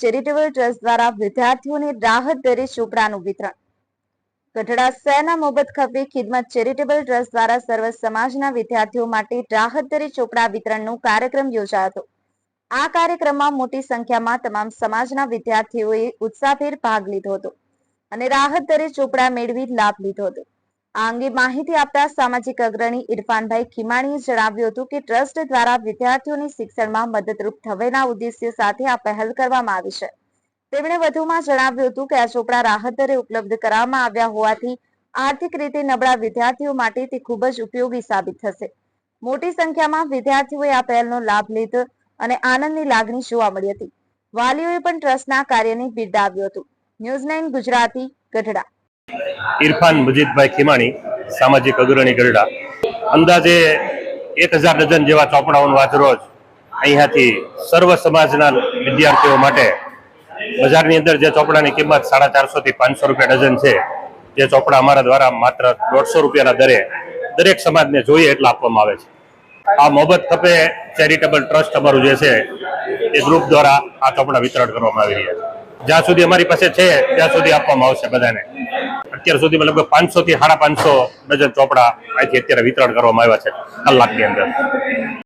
Charitable trust દ્વારા વિતરણ. સર્વ સમાજના વિદ્યાર્થીઓ માટે રાહત દરે ચોપડા વિતરણનો કાર્યક્રમ યોજાયો હતો. આ કાર્યક્રમમાં મોટી સંખ્યામાં તમામ સમાજના વિદ્યાર્થીઓએ ઉત્સાહભેર ભાગ લીધો હતો અને રાહત દરે ચોપડા મેળવી લાભ લીધો હતો. આ અંગે માહિતી આપતા સામાજિક અગ્રણી ઇરફાનભાઈ ખીમાણીએ જણાવ્યું હતું કે ટ્રસ્ટ દ્વારા વિદ્યાર્થીઓની શિક્ષણમાં મદદરૂપ થવાના ઉદ્દેશ્ય સાથે આ પહેલ કરવામાં આવી છે. તેમણે વધુમાં જણાવ્યું હતું કે આ ચોપડા રાહત દરે ઉપલબ્ધ કરવામાં આવ્યા હોવાથી આર્થિક રીતે નબળા વિદ્યાર્થીઓ માટે તે ખૂબ જ ઉપયોગી સાબિત થશે. મોટી સંખ્યામાં વિદ્યાર્થીઓએ આ પહેલનો લાભ લીધો અને આનંદની લાગણી જોવા મળી હતી. વાલીઓએ પણ ટ્રસ્ટના કાર્યને બિરદાવ્યું હતું. News nine Gujarati Gadhada. Irfan Majidbhai Khimani, સામાજિક અગ્રણી ગરડા. અંદાજે એક હજાર ડઝન જેવા ચોપડાઓનું આજ રોજ અહીંયાથી સર્વ સમાજના વિદ્યાર્થીઓ માટે બજારની અંદર જે ચોપડાની કિંમત સાડા ચારસો થી પાંચસો રૂપિયા ડઝન છે, જે ચોપડા અમારા દ્વારા માત્ર દોઢસો રૂપિયાના દરે દરેક સમાજને જોઈએ એટલા આપવામાં આવે છે. આ મોહબત ખપે ચેરિટેબલ ટ્રસ્ટ અમારું જે છે, એ ગ્રુપ દ્વારા આ ચોપડા વિતરણ કરવામાં આવી રહ્યા છે. જ્યાં સુધી અમારી પાસે છે, ત્યાં સુધી આપવામાં આવશે બધાને. અત્યાર સુધીમાં લગભગ પાંચસો થી સાડા પાંચસો ડઝન ચોપડા અહીંથી અત્યારે વિતરણ કરવામાં આવ્યા છે કલાકની અંદર.